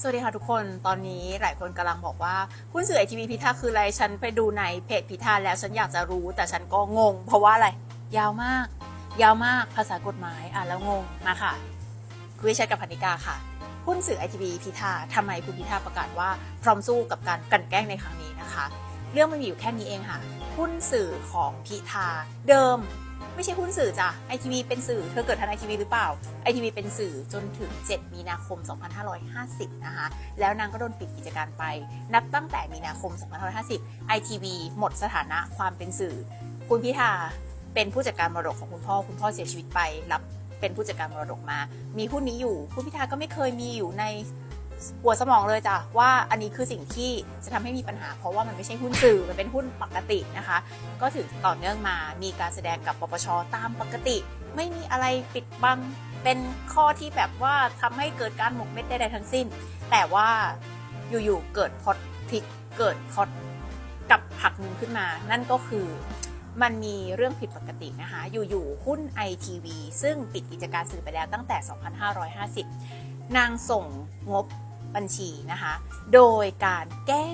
สวัสดีค่ะทุกคนตอนนี้หลายคนกำลังบอกว่าหุ้นสื่อไอทีวีพิธาคืออะไรฉันไปดูในเพจพิธาแล้วฉันอยากจะรู้ แต่ฉันก็งง เพราะว่าอะไร ยาวมาก ยาวมากภาษากฎหมายอ่านแล้วงงมาค่ะ คุยแชทกับพันิกาค่ะหุ้นสื่อไอทีวีพิธาทำไมคุณพิธาประกาศว่าพร้อมสู้กับการกันแกล้งในครั้งนี้นะคะ เรื่องมันมีอยู่แค่นี้เองค่ะหุ้นสื่อของพิธาเดิม ไม่ใช่หุ้นสื่อจ้ะไอทีวีเป็นสื่อ เธอเกิดทันไอทีวีหรือเปล่าไอทีวีเป็นสื่อจนถึง 7 มีนาคม 2550 นะคะ แล้วนางก็โดนปิดกิจการไป นับตั้งแต่มีนาคม 2550 ITV หมดสถานะความเป็นสื่อ คุณพิธาเป็นผู้จัดการมรดกของคุณพ่อ คุณพ่อเสียชีวิตไป รับเป็นผู้จัดการมรดกมา มีหุ้นนี้อยู่ คุณพิธาก็ไม่เคยมีอยู่ใน หัวสมองเลยจ้ะว่าอันนี้คือสิ่งที่จะทำให้มีปัญหา เพราะว่ามันไม่ใช่หุ้นสื่อมันเป็นหุ้นปกตินะคะ ก็ถือต่อเนื่องมามีการแสดงกับปปชตามปกติ ไม่มีอะไรปิดบังเป็นข้อที่แบบว่าทำให้เกิดการหมกเม็ดใดๆทั้งสิ้น แต่ว่าอยู่ๆเกิดพอดพลิกเกิดพอดกับหักมุมขึ้นมา นั่นก็คือมันมีเรื่องผิดปกตินะคะ อยู่ๆหุ้น ITV ซึ่งปิดกิจการสื่อไปแล้วตั้งแต่ 2550 นางส่งงบ บัญชีนะคะ โดยการแก้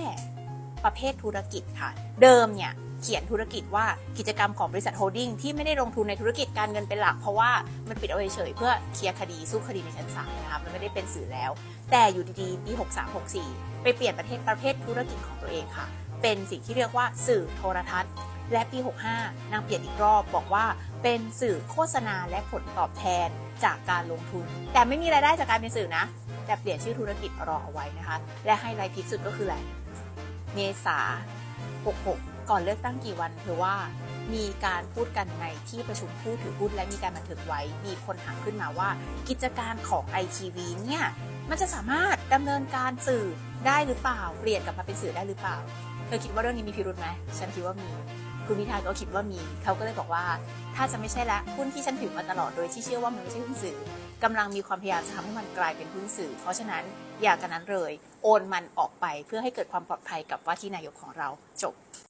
ประเภทธุรกิจค่ะ เดิมเนี่ยเขียนธุรกิจว่ากิจกรรมของบริษัทโฮลดิ้งที่ไม่ได้ลงทุนในธุรกิจการเงินเป็นหลัก เพราะว่ามันปิดเอาไว้เฉยเพื่อเคลียร์คดีสู้คดีในชั้นศาลนะคะมันไม่ได้เป็นสื่อแล้ว แต่อยู่ดีๆปี6364 ไปเปลี่ยนประเภทประเภทธุรกิจของตัวเองค่ะ เป็นสิ่งที่เรียกว่าสื่อโทรทัศน์ และปี 65 นางเปลี่ยนอีกรอบบอกว่าเป็นสื่อโฆษณาและผลตอบแทนจากการลงทุน แต่ไม่มีรายได้จากการเป็นสื่อนะ แต่เปลี่ยนชื่อธุรกิจรอเอาไว้นะคะ และไฮไลท์พีคสุดก็คืออะไรเมษา 66 ก่อนเลือกตั้งกี่วันเธอว่ามีการพูดกันในที่ประชุมผู้ถือหุ้นและมีการบันทึกไว้ มีคนถามขึ้นมาว่า กิจการของ ITV เนี่ยมันจะสามารถดำเนินการสื่อได้หรือเปล่า เปลี่ยนกลับมาเป็นสื่อได้หรือเปล่า เธอคิดว่าเรื่องนี้มีพิรุธไหม ฉันคิดว่ามี คุณพิธาก็คิดว่ามี เขาก็เลยบอกว่า ถ้าจะไม่ใช่ละหุ้นที่ฉันถือมาตลอดโดยที่เชื่อว่ามันไม่ใช่หุ้นสื่อกำลังมีความพยายามจะทำให้มันกลายเป็นหุ้นสื่อ เพราะฉะนั้นอย่ากันนั้นเลย โอนมันออกไปเพื่อให้เกิดความปลอดภัยกับว่าที่นายกของเราจบ